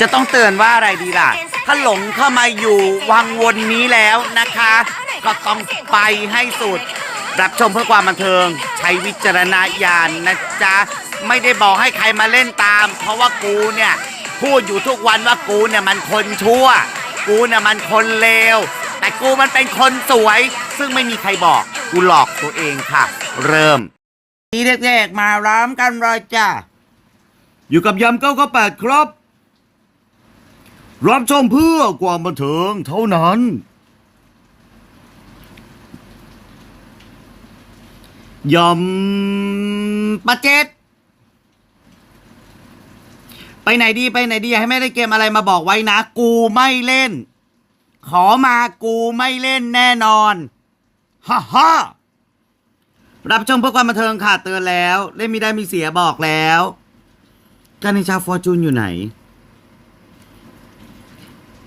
จะต้องเตือนว่าอะไรดีล่ะ ถ้าหลงเข้ามาอยู่วังวนนี้แล้วนะคะ ก็ต้องไปให้สุด รับชมเพื่อความบันเทิง ใช้วิจารณญาณนะจ๊ะ ไม่ได้บอกให้ใครมาเล่นตาม เพราะว่ากูเนี่ย พูดอยู่ทุกวันว่ากูเนี่ยมันคนชั่ว กูเนี่ยมันคนเลว แต่กูมันเป็นคนสวย ซึ่งไม่มีใครบอก กูหลอกตัวเองค่ะ เริ่มนี่เด็กๆมาร้ามกันเลยจ้ะอยู่กับยำเก้าก็แปดครับ รับชมเพื่อความบันเทิงเท่านั้น ยำปะเจ็ด ไปไหนดีไปไหนดีให้แม่ได้เกมอะไรมาบอกไว้นะ กูไม่เล่น ขอมากูไม่เล่นแน่นอน ฮ่าฮ่ารับชมเพื่อความบันเทิงค่ะเตือนแล้ว เล่นมีได้มีเสียบอกแล้ว การนิชาฟอร์จูนอยู่ไหน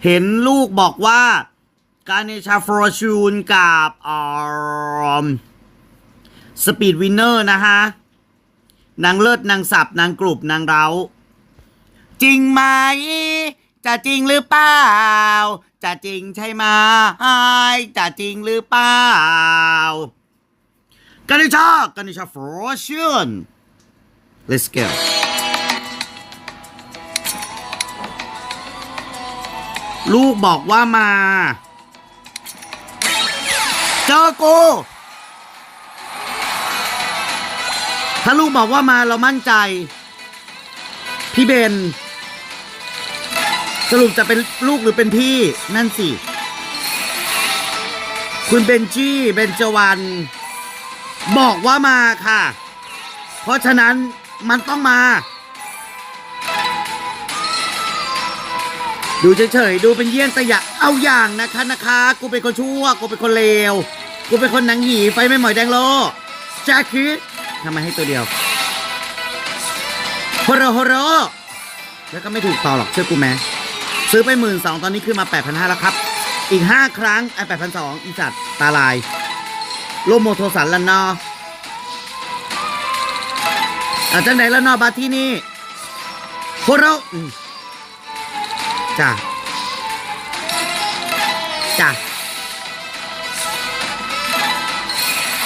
เห็นลูกบอกว่าการนิชาฟอร์จูนกับอ่าสปีดวินเนอร์นะฮะ นางเลิศนางสับนางกรุบนางเราจริงไหม จะจริงหรือเปล่า จะจริงใช่ไหมจะจริงหรือเปล่ากันิชากันิชาฟรอชช n let's go ลูกบอกว่ามา เจอกูถ้าลูกบอกว่ามาเรามั่นใจ พี่เบน สรุปจะเป็นลูกหรือเป็นพี่ นั่นสิ คุณเบนจี้เบนจวัน บอกว่ามาค่ะ เพราะฉะนั้นมันต้องมา ดูเฉยๆดูเป็นเยี่ยงแต่อย่าเอาอย่างนะคะนะคะ กูเป็นคนชั่ว กูเป็นคนเลว กูเป็นคนหนังหีไฟไม่หมอยแดงโลแจ็คกี้ทำไมให้ตัวเดียวโฮโรโฮโรแล้วก็ไม่ถูกต่อหรอกเชื่อกูไหมซื้อไปหมื่นสองตอนนี้ขึ้นมาแปดพันห้าแล้วครับ อีกห้าครั้งไอ้แปดพันสองอีสัตว์ตาลาย โลโมโทสันละนนออาจังไหนละนนอบัตที่นี่โฮโรอืม จ้าจ้า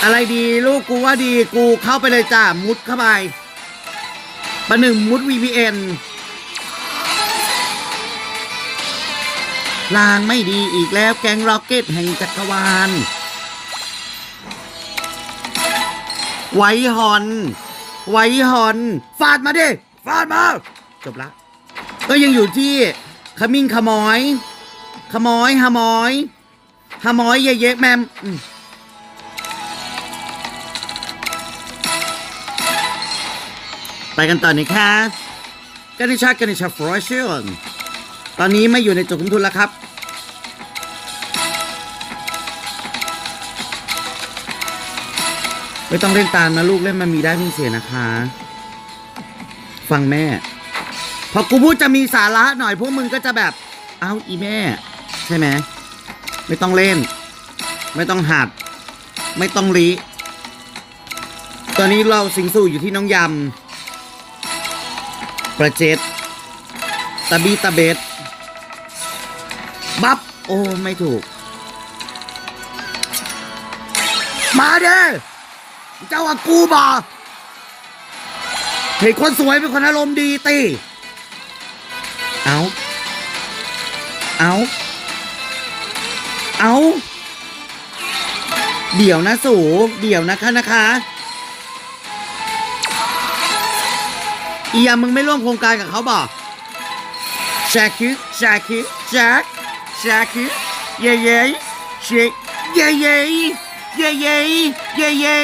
อะไรดีลูกกูว่าดีกูเข้าไปเลยจ้ามุดเข้าไปประหนึ่งมุด VPN ลางไม่ดีอีกแล้วแกงร็อกเก็ตแห่งจักรวาล ไวฮอน ไวฮอน ฟาดมาดิ ฟาดมา จบละ ก็ยังอยู่ที่ ขมิ้นขมอย ขมอยฮามอยฮามอยเยอะๆแมมไปกันต่อนะคะกานิชากานิชาฟรอชเชนตอนนี้ไม่อยู่ในจุดคุ้มทุนแล้วครับไม่ต้องเล่นตามนะลูกเล่นมันมีได้มีเสียนะคะ ฟังแม่ พอกูพูดจะมีสาระหน่อยพวกมึงก็จะแบบ เอ้าอีแม่ ใช่ไหมไม่ต้องเล่น ไม่ต้องหัด ไม่ต้องรีตอนนี้เราสิงสู่อยู่ที่น้องยำประเจดตะบีตะเบดบับโอ้ไม่ถูก มาเด้เจ้าอากูบอเห็นคนสวยเป็นคนอารมณ์ดีตี เอาเอาเอาเดี๋ยวนะสูเดี๋ยวนะคะนะคะอียมึงไม่ร่วมโครงการกับเขาบอกแชคิแชคิแชคแชคิเย่เย่เชเย่เย่เย่เย่เย่เย่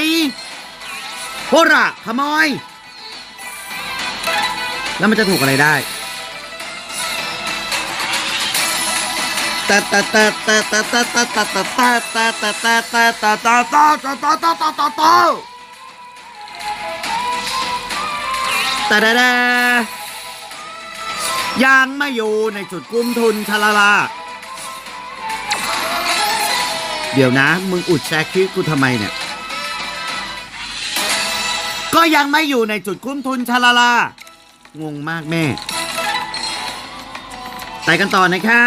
โฮระขโมยแล้วมันจะถูกอะไรได้ ตาดาดายังไม่อยู่ในจุดกุ้มทุนชาลาลา เดี๋ยวนะ มึงอุดแชร์คลิปกูทำไมเนี่ย ก็ยังไม่อยู่ในจุดกุ้มทุนชาลาลา งงมากแม่ ไปกันต่อนะคะ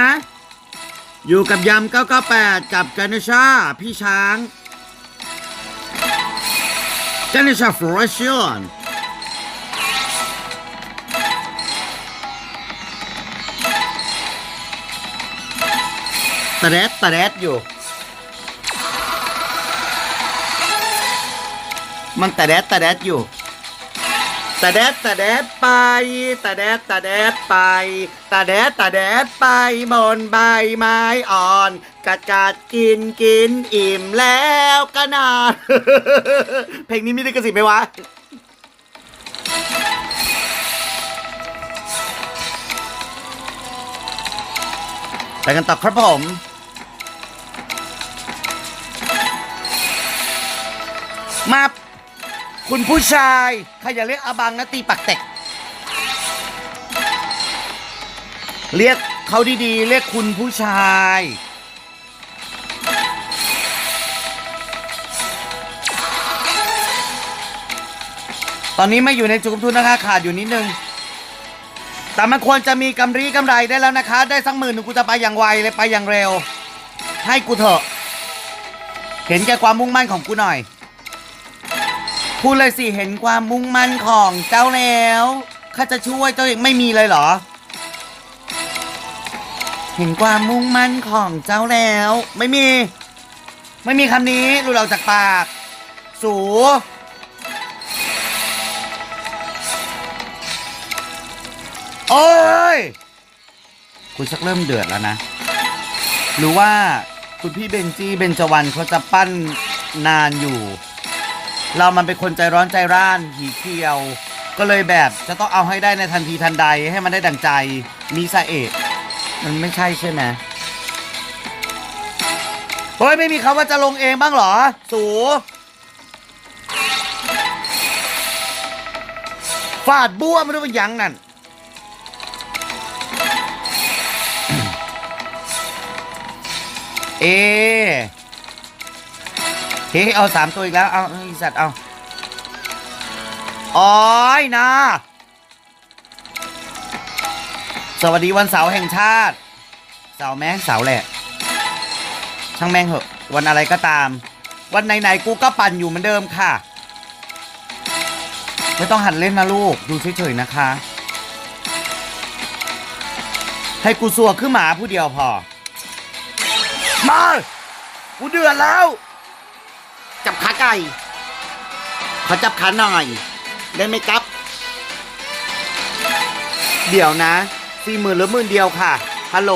อยู่กับยำ998 กับกานิชา พี่ช้างกานิชาฟลอชิอนตะแดดตะแดดอยู่ มันตะแดดตะแดดอยู่ ตะแดดตะแดดไปตะแดดตะแดดไปตะแดดตะแดดไปบนใบไม้อ่อน กัดกัดกินกินอิ่มแล้วก็นานเพลงนี้มีลิขสิทธิ์ไหมวะไปกันต่อครับผมมา คุณผู้ชายใครอย่าเรียกอาบังนะตีปักเตก เรียกเขาดีๆ เรียกคุณผู้ชาย ตอนนี้ไม่อยู่ในจุกทุนนะคะ ขาดอยู่นิดนึง แต่มันควรจะมีกำไรกำไรได้แล้วนะคะ ได้สักหมื่นหนึ่งกูจะไปอย่างไวเลยไปอย่างเร็ว ให้กูเถอะ เห็นแก่ความมุ่งมั่นของกูหน่อย พูดเลยสิเห็นความมุ่งมั่นของเจ้าแล้วข้าจะช่วยเจ้าเองไม่มีเลยเหรอ เห็นความมุ่งมั่นของเจ้าแล้ว ไม่มี ไม่มีคำนี้หลุดออกจากปาก สูโอ้ยคุณชักเริ่มเดือดแล้วนะ หรือว่าคุณพี่เบนจี้เบนจวันเขาจะปั้นนานอยู่ เรามันเป็นคนใจร้อนใจร่านหีเที่ยว ก็เลยแบบจะต้องเอาให้ได้ในทันทีทันใดให้มันได้ดังใจมีสาเอกมันไม่ใช่ใช่ไหมเฮ้ยไม่มีคำว่าจะลงเองบ้างเหรอ สูฟาดบัวไม่รู้เป็นยังนั่นเอ เฮ้เอาสามตัวอีกแล้ว เอาอีสัตว์เอาอ้อยนะ สวัสดีวันเสาร์แห่งชาติ เสาร์แม่งเสาร์แหละ ช่างแม่งเหอะ วันอะไรก็ตาม วันไหนๆกูก็ปั่นอยู่เหมือนเดิมค่ะ ไม่ต้องหัดเล่นนะลูก ดูเฉยๆนะคะ ให้กูสัวขึ้นหมาผู้เดียวพอ มา กูเดือดแล้ว จับขาไก่ ขอจับขาหน่อย ได้ไหมครับ เดี๋ยวนะสี่หมื่นหรือหมื่นเดียวค่ะ ฮัลโหล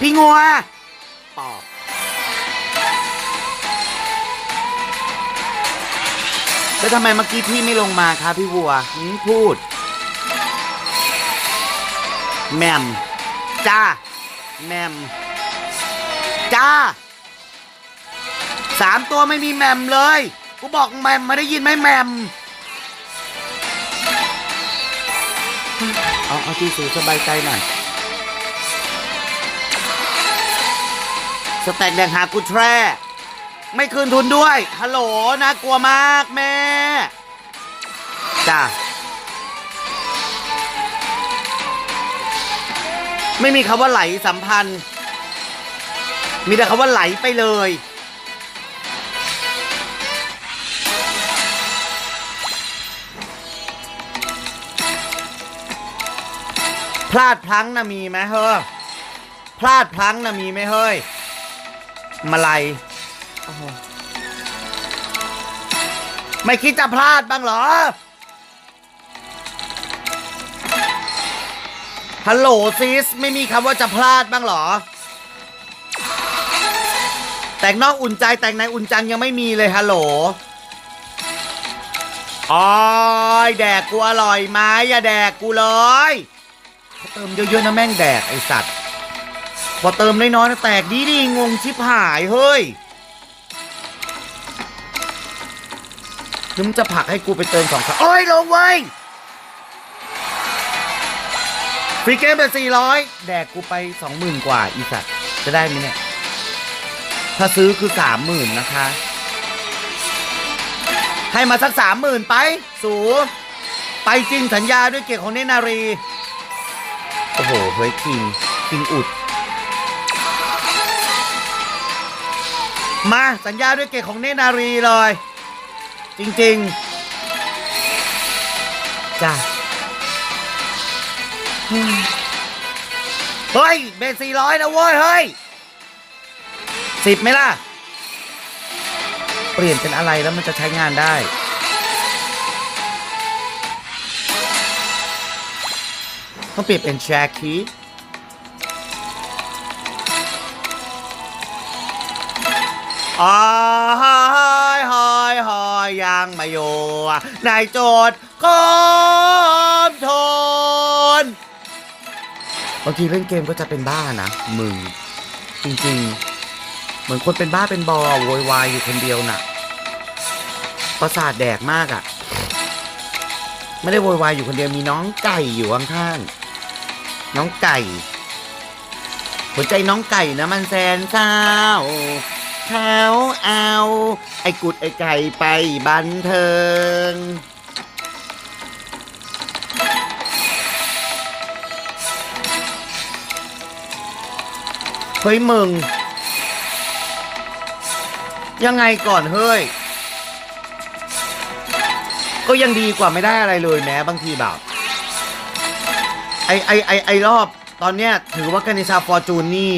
พี่งัว ปอบ แล้วทำไมเมื่อกี้พี่ไม่ลงมาคะพี่วัวพูด แมม จ้า แมม จ้า สามตัวไม่มีแมมเลย กูบอกแมมไม่ได้ยินไหมแมม เอาเอาที่สูสบายใจหน่อย สแต็กแดงหากูแทร่ไม่คืนทุนด้วย ฮัลโหลน่ากลัวมากแม่ จ้า ไม่มีคำว่าไหลสัมพันธ์ มีแต่คำว่าไหลไปเลย พลาดพลั้งนะมีไหมเฮ้อพลาดพลั้งนะมีไหมเฮ้ยมาลัยโอ้โหไม่คิดจะพลาดบ้างเหรอ ฮัลโหลซิส ไม่มีคำว่าจะพลาดบ้างเหรอ แต่งนอกอุ่นใจแต่งในอุ่นจังยังไม่มีเลยฮัลโหลอ้อยแดกกูอร่อยไหมอย่าแดกกูเลย เติมเยอะๆนะแม่งแดกไอสัตว์ พอเติมน้อยๆนะแตกดีดีงงชิบหายเฮ้ยนึกมึงจะผักให้กูไปเติมสองครั้งโอ้ยลงเว้ยฟรีเกมเป็นสี่ร้อยแดกกูไปสองหมื่นกว่าอีสัตว์จะได้ไหมเนี่ย ถ้าซื้อคือสามหมื่นนะคะ ให้มาสักสามหมื่นไป สู ไปจริงสัญญาด้วยเกียรติของเนนารี โอ้โห เฮ้ยคิง คิงอุด มาสัญญาด้วยเกตของเนนารีเลย จริง ๆ จ้ะ เฮ้ย เบสสี่ร้อยนะเว้ย เฮ้ยสิบไหมล่ะ เปลี่ยนเป็นอะไรแล้วมันจะใช้งานได้ ต้องเปลี่ยนเป็นแชร์คีอ๋อฮอยฮอยฮอยยังมาอยู่ในโจทย์คอมทนบางทีเล่นเกมก็จะเป็นบ้านะมึงจริงๆ เหมือนคนเป็นบ้าเป็นบอโวยวายอยู่คนเดียวน่ะ ประสาทแดกมากอะ่ะ ไม่ได้โวยวายอยู่คนเดียวมีน้องไก่อยู่ข้างๆ น้องไก่ หัวใจน้องไก่นะมันแสนเศร้าเขาเอา ไอ้กุดไอ้ไก่ไปบันเทิง เฮ้ยมึง ยังไงก่อนเฮ้ย ก็ยังดีกว่าไม่ได้อะไรเลยแม้บางทีแบบ ไอไอไอไอรอบตอนเนี้ยถือว่ากานิชาฟอร์จูนนี่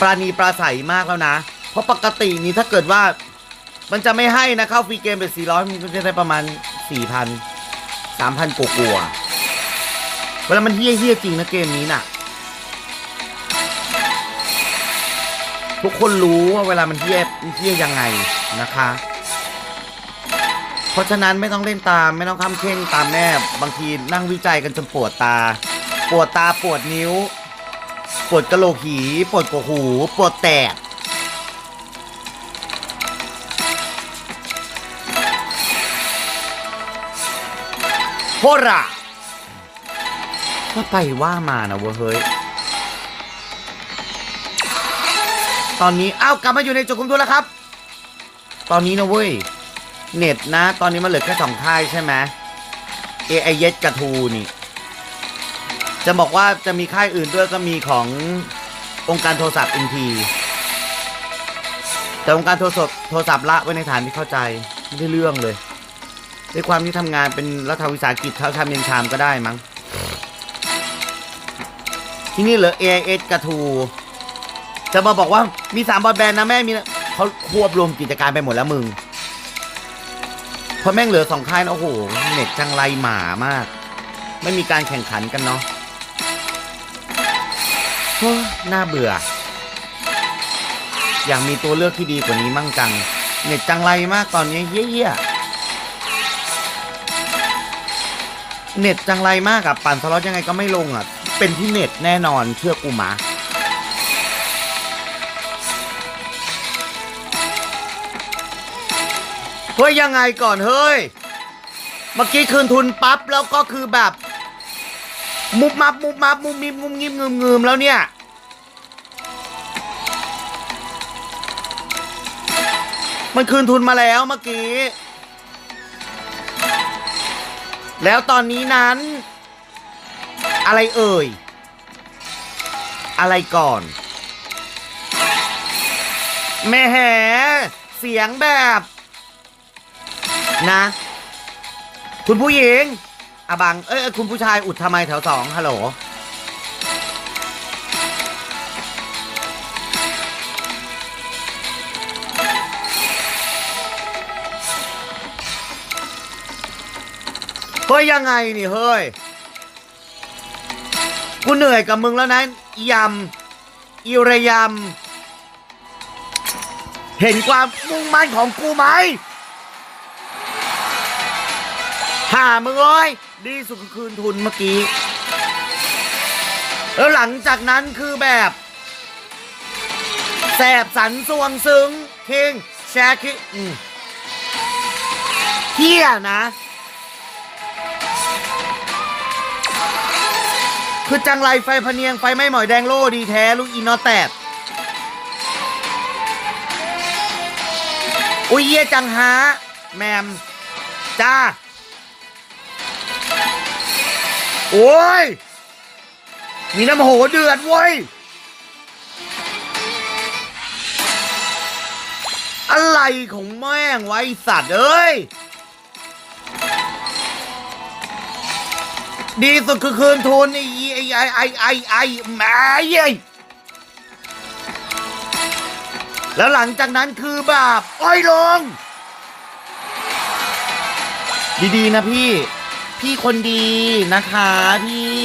ปราณีปราศัยมากแล้วนะ เพราะปกตินี้ถ้าเกิดว่า มันจะไม่ให้นะเข้าฟรีเกมเป็น 400 มันก็จะได้ประมาณ 4,000 3,000กวัวาเวลามันเฮี้ยเฮี้ยจริงนะเกมนี้น่ะ ทุกคนรู้ว่าเวลามันเฮี้ยเฮี้ยยังไงนะคะ เพราะฉะนั้นไม่ต้องเล่นตามไม่ต้องข้ามเข่งตามแม่บางทีนั่งวิจัยกันจนปวดตา ปวดตาปวดนิ้ว ปวดกระโหลกหีปวดกวหู ปวดแตกโหระว่าไปว่ามานะเว้ยเฮ้ย ตอนนี้อ้าวกลับมาอยู่ในจุดคุมทุนแล้วครับ ตอนนี้นะเว้ย เน็ตนะ ตอนนี้มันเหลือแค่สองค่ายใช่ไหมเอไอเยสกับทูนี่ จะบอกว่าจะมีค่ายอื่นด้วยก็มีขององค์การโทรศัพท์อินทีแต่องค์การโทรศัพท์โทรศัพท์ละไว้ในฐานที่เข้าใจไม่ได้เรื่องเลยด้วยความที่ทำงานเป็นรัฐวิสาหกิจเขาทำเย็นชามก็ได้มั้งที่นี่เหลือ AIS กับทู จะมาบอกว่ามีสามบอดแบนด์นะแม่มีเขาควบรวมกิจการไปหมดแล้วมึง เพราะแม่งเหลือสองค่ายนะโอ้โหเน็ตจังไรหมามาก ไม่มีการแข่งขันกันเนาะโอ้ยน่าเบื่อ อยากมีตัวเลือกที่ดีกว่านี้มั่งจัง เน็ตจังไรมากตอนนี้เยี่ยเน็ตจังไรมากอะปั่นสล็อตยังไงก็ไม่ลงอะเป็นที่เน็ตแน่นอนเชื่อกูมา ฮ้ยยังไงก่อนเฮ้ย เมื่อกี้คืนทุนปั๊บแล้วก็คือแบบ มุบมับมุบมับมุมมิมงุมงิมงืมงืมแล้วเนี่ย มันคืนทุนมาแล้วเมื่อกี้ แล้วตอนนี้นั้น อะไรเอ่ย อะไรก่อนแม่แหเสียงแบบ นะ คุณผู้หญิงอะบัง เอ้ยเอ้ยคุณผู้ชายอุดทำไมแถวสองฮัลโหล เฮ้ย ยังไงนี่เฮ้ย กูเหนื่อยกับมึงแล้วนะอียำอีระยำ เห็นความมุ่งมั่นของกูไหม ห่ามึงเอ้ยดีสุดคือคืนทุนเมื่อกี้ แล้วหลังจากนั้นคือแบบแสบสันสวงซึ้งคิงแชร์คิอืมเฮียนะ คือจังไรไฟพเนียงไฟไม่หมอยแดงโล่ดีแท้ลูกอีนอแตดอุ้ยเยี่ยจังฮะแมม จ้า โอ้ย มีน้ำโหเดือดเว้ย อะไรของแม่งไว้สัตว์เอ้ย ดีสุดคือคืนทุนไอ้ไอ้ไอ้ไอ้ไอ้ไอ้แม่ย้ยแล้วหลังจากนั้นคือแบบอ้อยลง ดี ๆ นะพี่ พี่คนดีนะคะพี่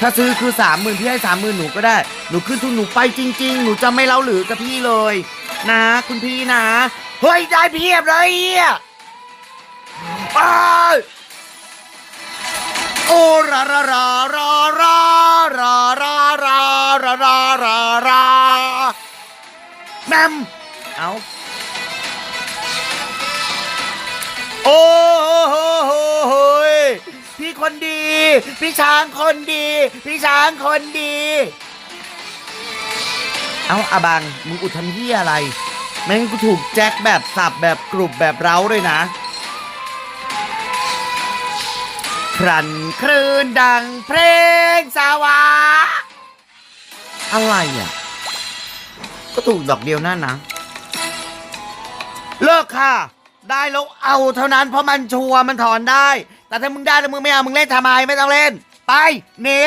ถ้าซื้อคือสามหมื่นพี่ให้สามหมื่นหนูก็ได้ หนูขึ้นทุนหนูไปจริง ๆ หนูจะไม่เล่าหรือกับพี่เลย นะ คุณพี่นะ เฮ้ย ได้เพียบเลยอะอ้ายโอ้ราราราราราราราราราราราราแมมเอาโอ้ คนดี พี่ช้างคนดี พี่ช้างคนดี เอาอาบังมึงอุดทำเหี้ยอะไร แม่งกูถูกแจ็คแบบสับแบบกรุบแบบเร้าเลยนะ ครันครืนดังเพลงสาวา อะไรอะ ก็ถูกดอกเดียวนั่นนะ เลิกค่ะ ได้แล้วเอาเท่านั้นเพราะมันชัวร์มันถอนได้ แต่ถ้ามึงได้แล้วมึงไม่เอา มึงเล่นทำไมไม่ต้องเล่น ไปหนี